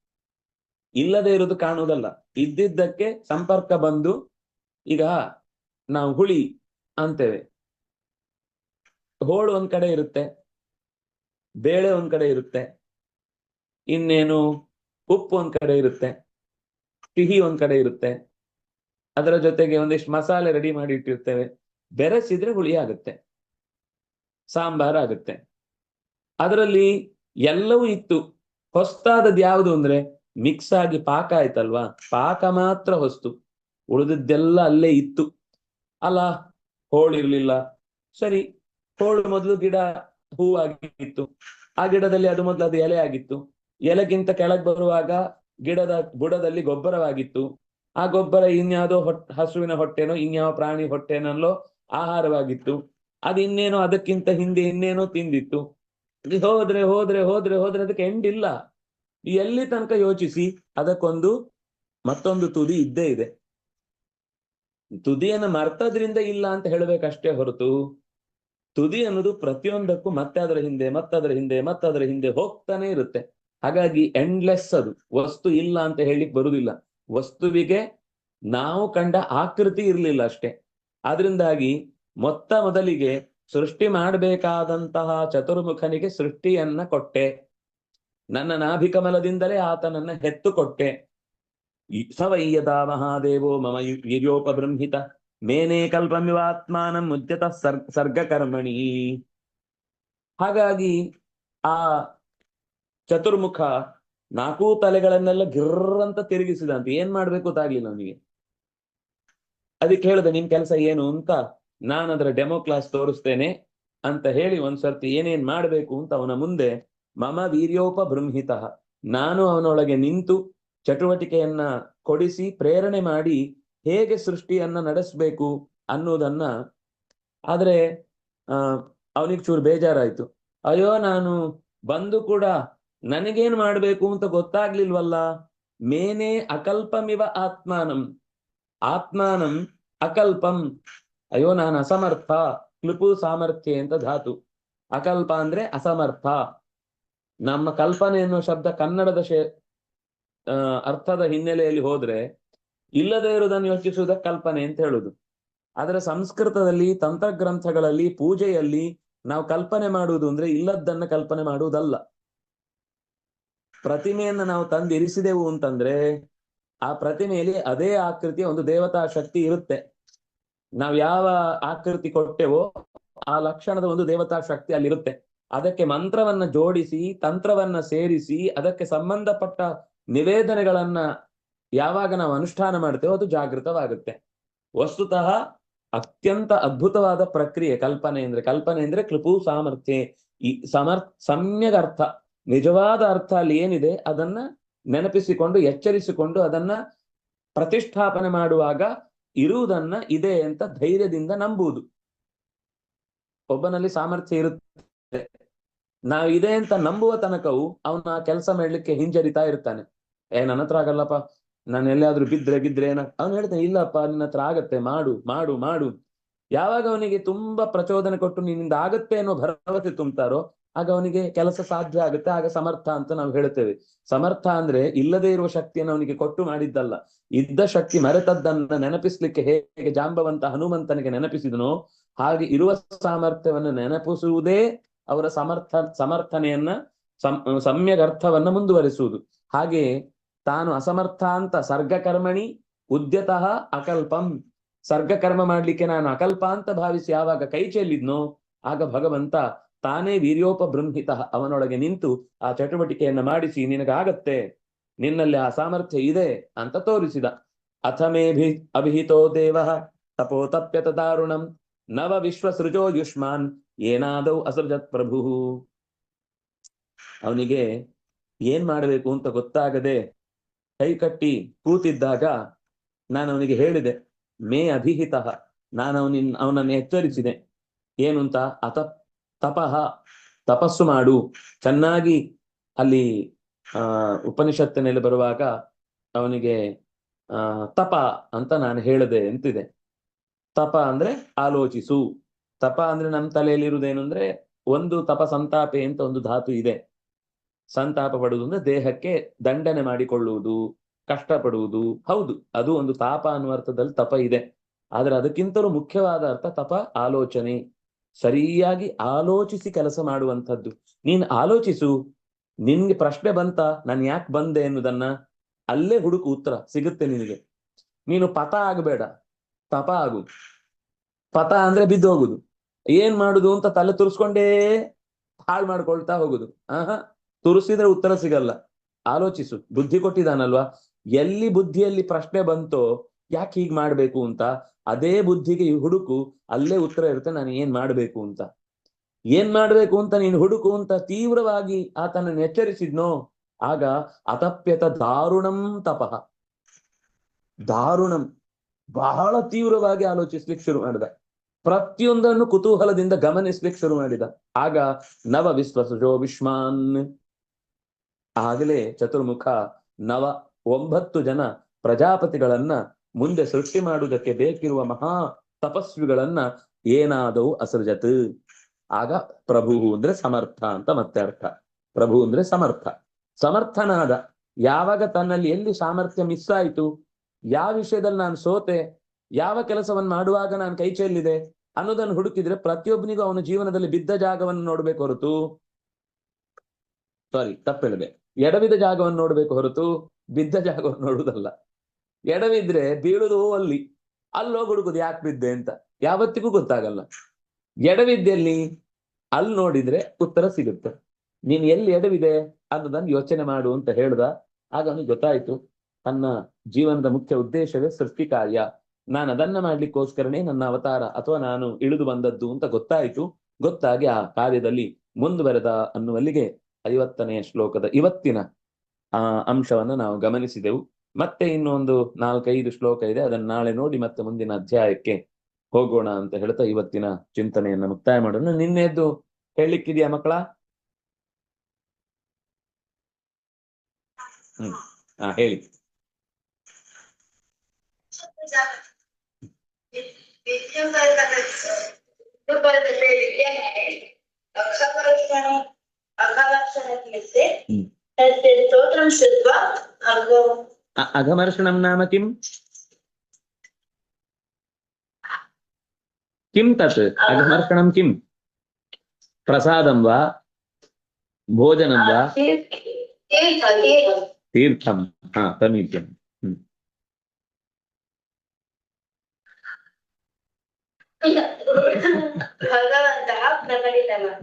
ಇಲ್ಲದೆ ಇರೋದು ಕಾಣುವುದಲ್ಲ. ಇದ್ದಿದ್ದಕ್ಕೆ ಸಂಪರ್ಕ ಬಂದು ಈಗ ನಾವು ಹುಳಿ ಅಂತೇವೆ. ಹೋಳು ಒಂದ್ ಕಡೆ ಇರುತ್ತೆ, ಬೇಳೆ ಒಂದ್ ಕಡೆ ಇರುತ್ತೆ, ಇನ್ನೇನು ಉಪ್ಪು ಒಂದ್ ಕಡೆ ಇರುತ್ತೆ. ಸಿಹಿ ಒಂದ್ ಕಡೆ ಇರುತ್ತೆ. ಅದರ ಜೊತೆಗೆ ಒಂದಿಷ್ಟು ಮಸಾಲೆ ರೆಡಿ ಮಾಡಿ ಇಟ್ಟಿರ್ತೇವೆ. ಬೆರೆಸಿದ್ರೆ ಹುಳಿ ಆಗುತ್ತೆ. ಸಾಂಬಾರ್ ಆಗುತ್ತೆ. ಅದರಲ್ಲಿ ಎಲ್ಲವೂ ಇತ್ತು. ಹೊಸ್ತಾದದ್ ಯಾವುದು ಅಂದ್ರೆ ಮಿಕ್ಸ್ ಆಗಿ ಪಾಕ ಆಯ್ತಲ್ವಾ? ಪಾಕ ಮಾತ್ರ ಹೊಸ್ತು. ಉಳಿದದ್ದೆಲ್ಲ ಅಲ್ಲೇ ಇತ್ತು. ಅಲ್ಲ ಹೋಳಿರ್ಲಿಲ್ಲ ಸರಿ, ಹೋಳು ಮೊದಲು ಗಿಡ ಹೂವಾಗಿತ್ತು ಆ ಗಿಡದಲ್ಲಿ ಅದು ಮೊದಲು ಅದು ಎಲೆ ಆಗಿತ್ತು. ಎಲೆಗಿಂತ ಕೆಳಗೆ ಬರುವಾಗ ಗಿಡದ ಬುಡದಲ್ಲಿ ಗೊಬ್ಬರವಾಗಿತ್ತು. ಆ ಗೊಬ್ಬರ ಇನ್ಯಾವುದೋ ಹಸುವಿನ ಹೊಟ್ಟೆನೋ, ಇನ್ಯಾವ ಪ್ರಾಣಿ ಹೊಟ್ಟೆನಲ್ಲೋ ಆಹಾರವಾಗಿತ್ತು. ಅದು ಇನ್ನೇನೋ ಅದಕ್ಕಿಂತ ಹಿಂದೆ ಇನ್ನೇನೋ ತಿಂದಿತ್ತು. ಹೋದ್ರೆ ಹೋದ್ರೆ ಹೋದ್ರೆ ಹೋದ್ರೆ ಅದಕ್ಕೆ ಎಂಡ್ ಇಲ್ಲ. ಎಲ್ಲಿ ತನಕ ಯೋಚಿಸಿ, ಅದಕ್ಕೊಂದು ಮತ್ತೊಂದು ತುದಿ ಇದ್ದೇ ಇದೆ. ತುದಿಯನ್ನು ಮರ್ತದ್ರಿಂದ ಇಲ್ಲ ಅಂತ ಹೇಳಬೇಕಷ್ಟೇ ಹೊರತು, ತುದಿ ಅನ್ನೋದು ಪ್ರತಿಯೊಂದಕ್ಕೂ ಮತ್ತೆ ಅದರ ಹಿಂದೆ, ಮತ್ತದರ ಹಿಂದೆ ಮತ್ತದರ ಹಿಂದೆ ಹೋಗ್ತಾನೆ ಇರುತ್ತೆ. ಹಾಗಾಗಿ ಎಂಡ್ಲೆಸ್ ಅದು. ವಸ್ತು ಇಲ್ಲ ಅಂತ ಹೇಳಿಕ್ ಬರುವುದಿಲ್ಲ ವಸ್ತುವಿಗೆ ನಾವು ಕಂಡ ಆಕೃತಿ ಇರಲಿಲ್ಲ ಅಷ್ಟೇ. ಆದ್ರಿಂದಾಗಿ ಮೊತ್ತ ಮೊದಲಿಗೆ ಸೃಷ್ಟಿ ಮಾಡಬೇಕಾದಂತಹ ಚತುರ್ಮುಖನಿಗೆ ಸೃಷ್ಟಿಯನ್ನ ಕೊಟ್ಟೆ. ನನ್ನ ನಾಭಿಕಮಲದಿಂದಲೇ ಆತನನ್ನ ಹೆತ್ತು ಕೊಟ್ಟೆ. ಸವೈಯದ ಮಹಾದೇವೋ ಮಮ ಯು- ಮೇನೇ ಮೇನೆ ಕಲ್ಪಮಿವಾತ್ಮಾನಂ ಮುದ್ಯತ ಸರ್ ಸರ್ಗಕರ್ಮಣಿ. ಹಾಗಾಗಿ ಆ ಚತುರ್ಮುಖ ನಾಲ್ಕು ತಲೆಗಳನ್ನೆಲ್ಲ ಗಿರ್ರ್ ಅಂತ ತಿರುಗಿಸಿದ ಅಂತ ಏನ್ ಮಾಡ್ಬೇಕು ಗೊತ್ತಾಗ್ಲಿಲ್ಲ ಅವನಿಗೆ. ಅದಕ್ಕೆ ಹೇಳ್ದೆ, ನಿನ್ ಕೆಲಸ ಏನು ಅಂತ ನಾನು ಅದರ ಡೆಮೋ ಕ್ಲಾಸ್ ತೋರಿಸ್ತೇನೆ ಅಂತ ಹೇಳಿ ಒಂದ್ಸರ್ತಿ ಏನೇನ್ ಮಾಡ್ಬೇಕು ಅಂತ ಅವನ ಮುಂದೆ ಮಮ ವೀರ್ಯೋಪ ಬೃಂಹಿತ. ನಾನು ಅವನೊಳಗೆ ನಿಂತು ಚಟುವಟಿಕೆಯನ್ನ ಕೊಡಿಸಿ ಪ್ರೇರಣೆ ಮಾಡಿ ಹೇಗೆ ಸೃಷ್ಟಿಯನ್ನ ನಡೆಸ್ಬೇಕು ಅನ್ನೋದನ್ನ ಆದ್ರೆ ಅವನಿಗೆ ಚೂರು ಬೇಜಾರಾಯ್ತು. ಅಯ್ಯೋ, ನಾನು ಬಂದು ಕೂಡ ನನಗೇನ್ ಮಾಡ್ಬೇಕು ಅಂತ ಗೊತ್ತಾಗ್ಲಿಲ್ವಲ್ಲ? ಮೇನೆ ಅಕಲ್ಪಮಿವ ಆತ್ಮಾನಂ. ಆತ್ಮಾನಂ ಅಕಲ್ಪಂ. ಅಯ್ಯೋ, ನಾನು ಅಸಮರ್ಥ. ಕ್ಲಿಪು ಸಾಮರ್ಥ್ಯ ಅಂತ ಧಾತು. ಅಕಲ್ಪ ಅಂದ್ರೆ ಅಸಮರ್ಥ. ನಮ್ಮ ಕಲ್ಪನೆ ಎನ್ನುವ ಶಬ್ದ ಕನ್ನಡದ ಶೇ ಅರ್ಥದ ಹಿನ್ನೆಲೆಯಲ್ಲಿ ಹೋದ್ರೆ ಇಲ್ಲದೆ ಇರುವುದನ್ನು ಯೋಚಿಸುವುದ ಕಲ್ಪನೆ ಅಂತ ಹೇಳುದು. ಆದ್ರೆ ಸಂಸ್ಕೃತದಲ್ಲಿ, ತಂತ್ರಗ್ರಂಥಗಳಲ್ಲಿ, ಪೂಜೆಯಲ್ಲಿ ನಾವು ಕಲ್ಪನೆ ಮಾಡುವುದು ಅಂದ್ರೆ ಇಲ್ಲದ್ದನ್ನ ಕಲ್ಪನೆ ಮಾಡುವುದಲ್ಲ. ಪ್ರತಿಮೆಯನ್ನ ನಾವು ತಂದಿರಿಸಿದೆವು ಅಂತಂದ್ರೆ ಆ ಪ್ರತಿಮೆಯಲ್ಲಿ ಅದೇ ಆಕೃತಿಯ ಒಂದು ದೇವತಾ ಶಕ್ತಿ ಇರುತ್ತೆ. ನಾವ್ ಯಾವ ಆಕೃತಿ ಕೊಟ್ಟೆವೋ ಆ ಲಕ್ಷಣದ ಒಂದು ದೇವತಾ ಶಕ್ತಿ ಅಲ್ಲಿರುತ್ತೆ. ಅದಕ್ಕೆ ಮಂತ್ರವನ್ನ ಜೋಡಿಸಿ, ತಂತ್ರವನ್ನ ಸೇರಿಸಿ, ಅದಕ್ಕೆ ಸಂಬಂಧಪಟ್ಟ ನಿವೇದನೆಗಳನ್ನ ಯಾವಾಗ ನಾವು ಅನುಷ್ಠಾನ ಮಾಡ್ತೇವೋ ಅದು ಜಾಗೃತವಾಗುತ್ತೆ. ವಸ್ತುತಃ ಅತ್ಯಂತ ಅದ್ಭುತವಾದ ಪ್ರಕ್ರಿಯೆ ಕಲ್ಪನೆ ಅಂದ್ರೆ ಕಲ್ಪನೆ ಅಂದ್ರೆ ಕೃಪು ಸಾಮರ್ಥ್ಯ, ಈ ಸಮರ್ ಸಮ್ಯಕ್ ಅರ್ಥ ನಿಜವಾದ ಅರ್ಥ ಅಲ್ಲಿ ಏನಿದೆ? ಅದನ್ನ ನೆನಪಿಸಿಕೊಂಡು, ಎಚ್ಚರಿಸಿಕೊಂಡು, ಅದನ್ನ ಪ್ರತಿಷ್ಠಾಪನೆ ಮಾಡುವಾಗ ಇರುವುದನ್ನ ಇದೆ ಅಂತ ಧೈರ್ಯದಿಂದ ನಂಬುವುದು. ಒಬ್ಬನಲ್ಲಿ ಸಾಮರ್ಥ್ಯ ಇರುತ್ತೆ. ನಾವು ಇದೆ ಅಂತ ನಂಬುವ ತನಕವು ಅವನ ಕೆಲಸ ಮಾಡ್ಲಿಕ್ಕೆ ಹಿಂಜರಿತಾ ಇರ್ತಾನೆ. ಏ, ನನ್ನ ಹತ್ರ ಆಗಲ್ಲಪ್ಪ. ನಾನು ಎಲ್ಲಿಯಾದ್ರೂ ಬಿದ್ರೆ ಬಿದ್ರೆ ಏನ ಅವ್ನು ಹೇಳ್ತಾನೆ, ಇಲ್ಲಪ್ಪ, ನಿನ್ನ ಹತ್ರ ಆಗತ್ತೆ. ಮಾಡು ಮಾಡು ಮಾಡು. ಯಾವಾಗ ಅವನಿಗೆ ತುಂಬಾ ಪ್ರಚೋದನೆ ಕೊಟ್ಟು ನಿನ್ನಿಂದ ಆಗತ್ತೆ ಅನ್ನೋ ಭರವಸೆ ತುಂಬ್ತಾರೋ ಆಗ ಅವನಿಗೆ ಕೆಲಸ ಸಾಧ್ಯ ಆಗುತ್ತೆ, ಆಗ ಸಮರ್ಥ ಅಂತ ನಾವು ಹೇಳುತ್ತೇವೆ ಸಮರ್ಥ ಅಂದ್ರೆ ಇಲ್ಲದೆ ಇರುವ ಶಕ್ತಿಯನ್ನು ಅವನಿಗೆ ಕೊಟ್ಟು ಮಾಡಿದ್ದಲ್ಲ. ಇದ್ದ ಶಕ್ತಿ ಮರೆತದ್ದನ್ನ ನೆನಪಿಸ್ಲಿಕ್ಕೆ ಹೇಗೆ ಜಾಂಬವಂತ ಹನುಮಂತನಿಗೆ ನೆನಪಿಸಿದನೋ, ಹಾಗೆ ಇರುವ ಸಾಮರ್ಥ್ಯವನ್ನು ನೆನಪಿಸುವುದೇ ಅವರ ಸಮರ್ಥ, ಸಮರ್ಥನೆಯನ್ನ ಸಮ್ ಅರ್ಥವನ್ನ ಮುಂದುವರಿಸುವುದು. ಹಾಗೆ ತಾನು ಅಸಮರ್ಥ ಅಂತ ಸರ್ಗಕರ್ಮಣಿ ಉದ್ಯತಃ ಅಕಲ್ಪಂ. ಸರ್ಗಕರ್ಮ ಮಾಡ್ಲಿಕ್ಕೆ ನಾನು ಅಕಲ್ಪ ಅಂತ ಭಾವಿಸಿ ಯಾವಾಗ ಕೈ ಚೆಲ್ಲಿದ್ನೋ, ಆಗ ಭಗವಂತ ತಾನೇ ವೀರ್ಯೋಪ ಬೃಂಹಿತ ಅವನೊಳಗೆ ನಿಂತು ಆ ಚಟುವಟಿಕೆಯನ್ನ ಮಾಡಿಸಿ, ನಿನಗಾಗತ್ತೆ, ನಿನ್ನಲ್ಲಿ ಆ ಸಾಮರ್ಥ್ಯ ಇದೆ ಅಂತ ತೋರಿಸಿದ. ಅಥಮೇಭಿ ಅಭಿಹಿತೋ ದೇವ ತಪೋತಪ್ಯತ ದಾರುಣಂ ನವ ವಿಶ್ವ ಸೃಜೋ ಯುಷ್ಮಾನ್ ಏನಾದವು ಅಸೃಜತ್ ಪ್ರಭು. ಅವನಿಗೆ ಏನ್ ಮಾಡಬೇಕು ಅಂತ ಗೊತ್ತಾಗದೆ ಕೈ ಕಟ್ಟಿ ಕೂತಿದ್ದಾಗ ನಾನು ಅವನಿಗೆ ಹೇಳಿದೆ, ಮೇ ಅಭಿಹಿತ, ನಾನು ಅವನಿನ್ ಅವನನ್ನು ಎಚ್ಚರಿಸಿದೆ. ಏನು ಅಂತ ಅತ ತಪಃ, ತಪಸ್ಸು ಮಾಡು. ಚೆನ್ನಾಗಿ ಅಲ್ಲಿ, ಆ ಉಪನಿಷತ್ತಿನಲ್ಲಿ ಬರುವಾಗ ಅವನಿಗೆ, ಆ, ತಪ ಅಂತ ನಾನು ಹೇಳಿದೆ ಅಂತಿದೆ. ತಪ ಅಂದ್ರೆ ಆಲೋಚಿಸು. ತಪ ಅಂದ್ರೆ ನಮ್ಮ ತಲೆಯಲ್ಲಿರುವುದೇನು ಅಂದ್ರೆ ಒಂದು ತಪ ಸಂತಾಪೆ ಅಂತ ಒಂದು ಧಾತು ಇದೆ. ಸಂತಾಪ ಪಡುವುದು ಅಂದ್ರೆ ದೇಹಕ್ಕೆ ದಂಡನೆ ಮಾಡಿಕೊಳ್ಳುವುದು, ಕಷ್ಟಪಡುವುದು. ಹೌದು, ಅದು ಒಂದು ತಾಪ ಅನ್ನುವ ಅರ್ಥದಲ್ಲಿ ತಪ ಇದೆ. ಆದ್ರೆ ಅದಕ್ಕಿಂತಲೂ ಮುಖ್ಯವಾದ ಅರ್ಥ ತಪ ಆಲೋಚನೆ. ಸರಿಯಾಗಿ ಆಲೋಚಿಸಿ ಕೆಲಸ ಮಾಡುವಂಥದ್ದು. ನೀನ್ ಆಲೋಚಿಸು, ನಿನ್ಗೆ ಪ್ರಶ್ನೆ ಬಂತ, ನಾನು ಯಾಕೆ ಬಂದೆ ಎನ್ನುವುದನ್ನ ಅಲ್ಲೇ ಹುಡುಕು ಉತ್ತರ ಸಿಗುತ್ತೆ ನಿನಗೆ. ನೀನು ಪತ ಆಗಬೇಡ, ತಪ ಆಗು. ಪತ ಅಂದ್ರೆ ಬಿದ್ದು ಹೋಗುದು. ಏನ್ ಮಾಡುದು ಅಂತ ತಲೆ ತುರ್ಸ್ಕೊಂಡೇ ಹಾಳು ಮಾಡ್ಕೊಳ್ತಾ ಹೋಗುದು. ಆಹಾ, ತುರ್ಸಿದ್ರೆ ಉತ್ತರ ಸಿಗಲ್ಲ. ಆಲೋಚಿಸು, ಬುದ್ಧಿ ಕೊಟ್ಟಿದಾನಲ್ವಾ ಎಲ್ಲಿ ಬುದ್ಧಿಯಲ್ಲಿ ಪ್ರಶ್ನೆ ಬಂತೋ, ಯಾಕೆ ಹೀಗ್ ಮಾಡ್ಬೇಕು ಅಂತ ಅದೇ ಬುದ್ಧಿಗೆ ಹುಡುಕು ಅಲ್ಲೇ ಉತ್ತರ ಇರುತ್ತೆ, ನಾನು ಏನ್ ಮಾಡ್ಬೇಕು ಅಂತ. ಏನ್ ಮಾಡ್ಬೇಕು ಅಂತ ನೀನು ಹುಡುಕು ಅಂತ ತೀವ್ರವಾಗಿ ಆತನನ್ನು ಎಚ್ಚರಿಸಿದ್ನೋ, ಆಗ ಅತಪ್ಯತ ದಾರುಣಂ ತಪಃ. ದಾರುಣಂ. ಬಹಳ ತೀವ್ರವಾಗಿ ಆಲೋಚಿಸ್ಲಿಕ್ಕೆ ಶುರು ಮಾಡಿದ. ಪ್ರತಿಯೊಂದನ್ನು ಕುತೂಹಲದಿಂದ ಗಮನಿಸ್ಲಿಕ್ಕೆ ಶುರು ಮಾಡಿದ. ಆಗ ನವ ವಿಶ್ವಸಜೋ ವಿಶ್ವಾನ್ ಆಗಲೇ ಚತುರ್ಮುಖ ನವ ಒಂಬತ್ತು ಜನ ಪ್ರಜಾಪತಿಗಳನ್ನ ಮುಂದೆ ಸೃಷ್ಟಿ ಮಾಡುವುದಕ್ಕೆ ಬೇಕಿರುವ ಮಹಾ ತಪಸ್ವಿಗಳನ್ನ ಏನಾದವು ಅಸೃಜತ್. ಆಗ ಪ್ರಭು ಅಂದ್ರೆ ಸಮರ್ಥ ಅಂತ ಮತ್ತೆ ಅರ್ಥ. ಪ್ರಭು ಅಂದ್ರೆ ಸಮರ್ಥ. ಸಮರ್ಥನಾದ ಯಾವಾಗ ತನ್ನಲ್ಲಿ ಎಲ್ಲಿ ಸಾಮರ್ಥ್ಯ ಮಿಸ್ ಆಯಿತು, ಯಾವ ವಿಷಯದಲ್ಲಿ ನಾನು ಸೋತೆ, ಯಾವ ಕೆಲಸವನ್ನು ಮಾಡುವಾಗ ನಾನು ಕೈ ಚೆಲ್ಲಿದೆ ಅನ್ನೋದನ್ನು ಹುಡುಕಿದ್ರೆ ಪ್ರತಿಯೊಬ್ಬನಿಗೂ ಅವನ ಜೀವನದಲ್ಲಿ ಬಿದ್ದ ಜಾಗವನ್ನು ನೋಡ್ಬೇಕು ಹೊರತು ಸಾರಿ ತಪ್ಪೆಳಿದೆ ಎಡವಿದ ಜಾಗವನ್ನು ನೋಡ್ಬೇಕು ಹೊರತು ಬಿದ್ದ ಜಾಗವನ್ನು ನೋಡುವುದಲ್ಲ. ಎಡವಿದ್ರೆ ಬೀಳುದು ಅಲ್ಲಿ ಅಲ್ಲೋಗಿ ಹುಡುಕುದು ಯಾಕೆ ಬಿದ್ದೆ ಅಂತ ಯಾವತ್ತಿಗೂ ಗೊತ್ತಾಗಲ್ಲ. ಎಡವಿದ್ದೆಲ್ಲಿ ಅಲ್ಲಿ ನೋಡಿದ್ರೆ ಉತ್ತರ ಸಿಗುತ್ತೆ. ನೀನ್ ಎಲ್ಲಿ ಎಡವಿದೆ ಅನ್ನೋದನ್ನ ಯೋಚನೆ ಮಾಡು ಅಂತ ಹೇಳ್ದ, ಆಗ ಅವನಿಗೆ ಗೊತ್ತಾಯ್ತು, ತನ್ನ ಜೀವನದ ಮುಖ್ಯ ಉದ್ದೇಶವೇ ಸೃಷ್ಟಿ ಕಾರ್ಯ. ನಾನು ಅದನ್ನ ಮಾಡ್ಲಿಕ್ಕೋಸ್ಕರನೇ ನನ್ನ ಅವತಾರ ಅಥವಾ ನಾನು ಇಳಿದು ಬಂದದ್ದು ಅಂತ ಗೊತ್ತಾಯ್ತು. ಗೊತ್ತಾಗಿ ಆ ಕಾರ್ಯದಲ್ಲಿ ಮುಂದುವರೆದ ಅನ್ನುವಲ್ಲಿಗೆ ಐವತ್ತನೆಯ ಶ್ಲೋಕದ ಇವತ್ತಿನ ಆ ಅಂಶವನ್ನ ನಾವು ಗಮನಿಸಿದೆವು. ಮತ್ತೆ ಇನ್ನೊಂದು ನಾಲ್ಕೈದು ಶ್ಲೋಕ ಇದೆ. ಅದನ್ನ ನಾಳೆ ನೋಡಿ ಮತ್ತೆ ಮುಂದಿನ ಅಧ್ಯಾಯಕ್ಕೆ ಹೋಗೋಣ ಅಂತ ಹೇಳ್ತಾ ಇವತ್ತಿನ ಚಿಂತನೆಯನ್ನ ಮುಕ್ತಾಯ ಮಾಡೋಣ. ನಿನ್ನೆದ್ದು ಹೇಳಲಿಕ್ಕಿದೆಯಾ ಮಕ್ಕಳ? ಹ್ಮ್. ಹಾ, ಹೇಳಿ. ಅಕಾಲಕ್ಷಣ ತಿಳಿಸಿ ಸ್ತೋತ್ರ अघमर्षण नाम किम्? किम तत्? अघमर्षण किम्? प्रसाद वोजन भोजनं हाँ तीर्थं भगवान। समीचीनम् हम्म.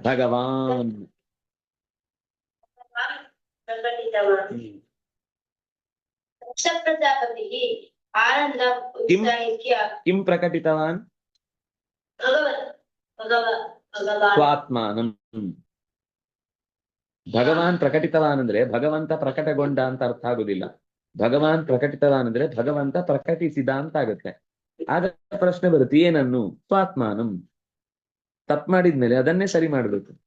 भगवान् हम्म. ಭಗವ ಭಗವಾನ್. ಸ್ವಾತ್ಮಾನಂ. ಭಗವಾನ್ ಪ್ರಕಟಿತವಾನ್ ಅಂದ್ರೆ ಭಗವಂತ ಪ್ರಕಟಗೊಂಡ ಅಂತ ಅರ್ಥ ಆಗುದಿಲ್ಲ. ಭಗವಾನ್ ಪ್ರಕಟಿತವಾನ್ ಅಂದ್ರೆ ಭಗವಂತ ಪ್ರಕಟಿಸಿದ ಅಂತ ಆಗುತ್ತೆ. ಆಗ ಪ್ರಶ್ನೆ ಬರುತ್ತೆ ಏನನ್ನು? ಸ್ವಾತ್ಮಾನಂ. ತಪ್ ಮಾಡಿದ್ಮೇಲೆ ಅದನ್ನೇ ಸರಿ ಮಾಡ್ಬೇಕು.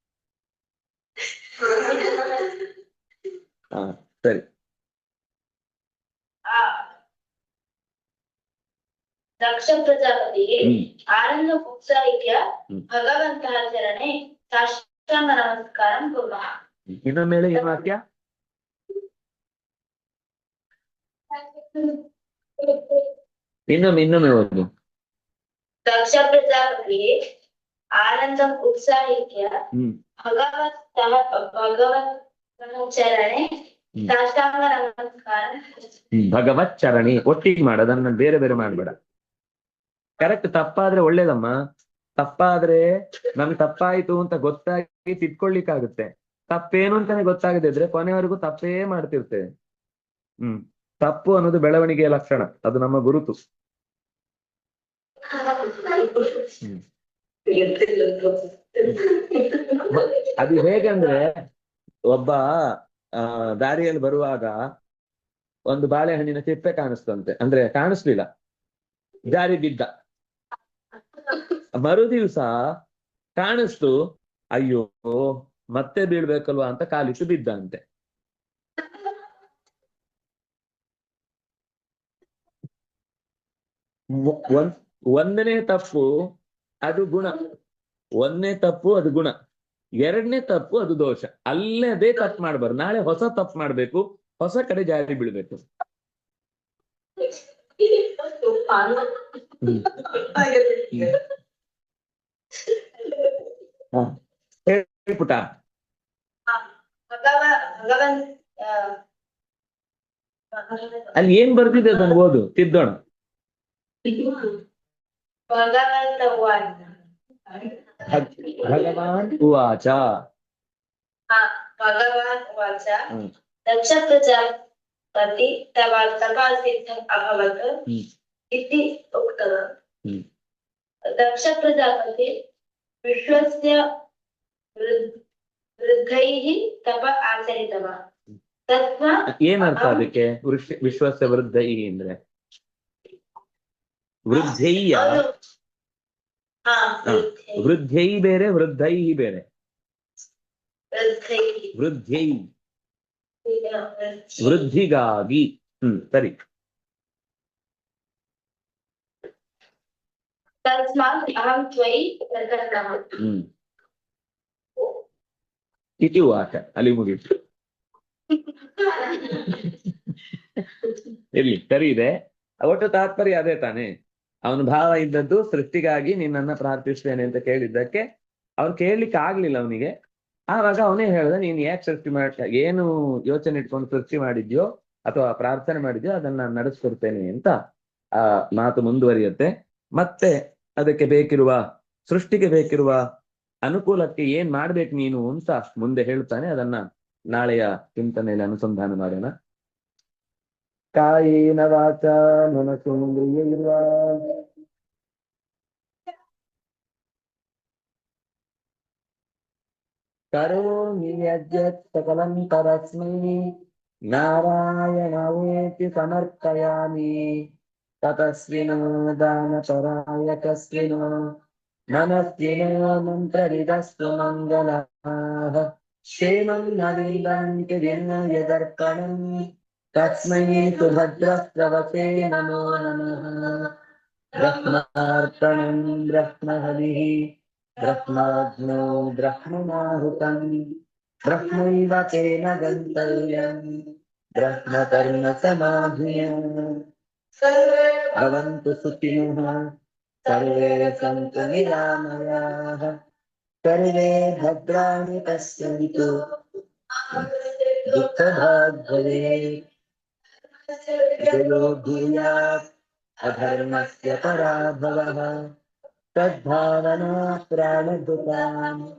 ಹಾ ಸರಿ ಆ ದಕ್ಷ ಪ್ರಜಾಪತಿಗೆ ಆನಂದ ಉತ್ಸಾಹಿಕ್ಯ ಹ್ಮ್. ಭಗವಂತಃ ಚರಣೆ ಸಾಷ್ಟಾಂಗ ನಮಸ್ಕಾರ ಕುರ್ಮಃ. ಇನ್ನೊಮ್ಮೆ ಹೇಳಿ ವಾಕ್ಯ? ಇನ್ನೊಮ್ಮೆ ಇನ್ನೊಮ್ಮೆ ಓದು. ದಕ್ಷ ಪ್ರಜಾಪತಿಗೆ ಆನಂದಂ ಉತ್ಸಾಹಿಕ್ಯ ಹ್ಮ್. ಭಗವಂತಃ ಭಗವಂತನ ಚರಣೆ ಹ್ಮ್. ಸಾಷ್ಟಾಂಗ ನಮಸ್ಕಾರ ಭಗವತ್ ಚರಣಿ ಒಟ್ಟಿಗೆ ಮಾಡ ಅದನ್ನ ಬೇರೆ ಬೇರೆ ಮಾಡ್ಬೇಡ. ಕರೆಕ್ಟ್ ತಪ್ಪಾದ್ರೆ ಒಳ್ಳೇದಮ್ಮ. ತಪ್ಪಾದ್ರೆ ನಮ್ಗೆ ತಪ್ಪಾಯ್ತು ಅಂತ ಗೊತ್ತಾಗಿ ತಿದ್ಕೊಳ್ಳಿಕ್ಕಾಗುತ್ತೆ ತಪ್ಪೇನು ಅಂತಾನೆ ಗೊತ್ತಾಗದಿದ್ರೆ ಕೊನೆವರೆಗೂ ತಪ್ಪೇ ಮಾಡ್ತಿರ್ತೇವೆ ಹ್ಮ್. ತಪ್ಪು ಅನ್ನೋದು ಬೆಳವಣಿಗೆಯ ಲಕ್ಷಣ. ಅದು ನಮ್ಮ ಗುರುತು. ಅದು ಹೇಗಂದ್ರೆ ಒಬ್ಬ, ಆ, ದಾರಿಯಲ್ಲಿ ಬರುವಾಗ ಒಂದು ಬಾಳೆಹಣ್ಣಿನ ತಿಪ್ಪೆ ಕಾಣಿಸ್ತಂತೆ. ಅಂದ್ರೆ ಕಾಣಿಸ್ಲಿಲ್ಲ. ದಾರಿ ಬಿದ್ದ ಮರು ದಿವ್ಸ ಕಾಣಿಸ್ತು ಅಯ್ಯೋ ಮತ್ತೆ ಬೀಳ್ಬೇಕಲ್ವಾ? ಅಂತ ಕಾಲಿಟ್ಟು ಬಿದ್ದಂತೆ. ಒಂದ್ ಒಂದನೇ ತಪ್ಪು ಅದು ಗುಣ. ಒಂದನೇ ತಪ್ಪು ಅದು ಗುಣ. ಎರಡನೇ ತಪ್ಪು ಅದು ದೋಷ. ಅಲ್ಲೇ ಅದೇ ತಪ್ಪು ಮಾಡ್ಬಾರ್ದು. ನಾಳೆ ಹೊಸ ತಪ್ಪು ಮಾಡ್ಬೇಕು. ಹೊಸ ಕಡೆ ಜಾರಿ ಬೀಳ್ಬೇಕು. ಹೇಳ್ಪುಟ ಅಲ್ಲಿ ಏನ್ ಬರ್ತಿದೆ ಅದನ್ನು ಓದು ತಿದ್ದೋಣ. ಭಗವಾನ್ ಉವಾಚ ಭಗವಾನ್ ಉವಾಚ ದಕ್ಷ ಪ್ರಜಾಪತಿ ತವ ತಪಾಸಿದ್ಧ ಅಭವತ್. ಇತಿ ಉಕ್ತವಾನ್ ದಕ್ಷ ಪ್ರಜಾಪತಿ दक्ष प्रजापति विश्वस्य वृद्- वृद्धैः तप आचरितवान् तस्मात् ಏನರ್ಥ ಅದಕ್ಕೆ ವೃಷ್- ವಿಶ್ವಸ್ಯ ವೃದ್ಧೈ ಅಂದ್ರೆ ವೃದ್ಧೈಯ ಅವನು ಹಾ ಹಾ. ವೃದ್ಧೈ ಬೇರೆ ವೃದ್ಧೈ ಬೇರೆ ವೃದ್ಧೈः ವೃದ್ಧೈ ವೃದ್ಧಿ- ವೃದ್ಧಿಗಾಗಿ ಹ್ಮ್ ಸರಿ तस्मात् अहं त्वयि प्रसन्नः ಹ್ಮ್ ಇತಿ ವಾಚ ಅಲ್ಲಿ ಮುಗೀತು ಇರ್ಲಿ ಸರಿ ಇದೆ ಒಟ್ಟು ತಾತ್ಪರ್ಯ ಅದೇ ತಾನೆ ಅವನ ಭಾವ ಇದ್ದದ್ದು ಸೃಷ್ಟಿಗಾಗಿ ನಿನ್ನನ್ನ ಪ್ರಾರ್ಥಿಸ್ತೇನೆ ಅಂತ ಕೇಳಿದ್ದಕ್ಕೆ ಅವ್ನು ಕೇಳಲಿಕ್ಕೆ ಆಗ್ಲಿಲ್ಲ ಅವನಿಗೆ ಆವಾಗ ಅವನೇ ಹೇಳ್ದ ನೀನ್ ಯಾಕೆ ಸೃಷ್ಟಿ ಮಾಡ ಏನು ಯೋಚನೆ ಇಟ್ಕೊಂಡು ಸೃಷ್ಟಿ ಮಾಡಿದ್ಯೋ ಅಥವಾ ಪ್ರಾರ್ಥನೆ ಮಾಡಿದ್ಯೋ ಅದನ್ನ ನಾನು ನಡೆಸ್ಕೊಡ್ತೇನೆ ಅಂತ ಆ ಮಾತು ಮುಂದುವರಿಯುತ್ತೆ ಮತ್ತೆ ಅದಕ್ಕೆ ಬೇಕಿರುವ, ಸೃಷ್ಟಿಗೆ ಬೇಕಿರುವ ಅನುಕೂಲಕ್ಕೆ ಏನ್ ಮಾಡ್ಬೇಕು ನೀನು ಅಂತ ಮುಂದೆ ಹೇಳ್ತಾನೆ. ಅದನ್ನ ನಾಳೆಯ ಚಿಂತನೆಯಲ್ಲಿ ಅನುಸಂಧಾನ ಮಾಡೋಣ. ಕಾಯಿನ ವಾಚ ಮನಸ್ಸು ಕರೋಮಿ ನಾರಾಯಣ ಸಕಲಂ ಸಮರ್ಪಯಾಮಿ. तपस्विनो दानपरायकस्विनो मनस्विनामन्त्ररिदस्तु मङ्गलाः। क्षेमं नवीलन्ति विन्नयदर्पणम् तस्मै तु भद्रः प्रवसे नमो नमः। ब्रह्मार्पणम् ब्रह्महरिः। ब्रह्माग्नो ब्रह्ममाहुतम् ब्रह्मैव तेन गन्तव्यम्। ब्रह्मकर्म भवन्तु सुखिनः। सर्वे सन्तु निरामयाः। सर्वे भद्राणि पश्यन्तु। अधर्मस्य पराभवः। तद्भावना प्राणभृताम्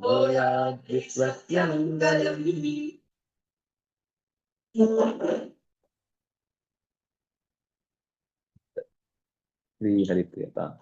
भूयाद् मङ्गलम्। Jadi kali itu ya, Pak.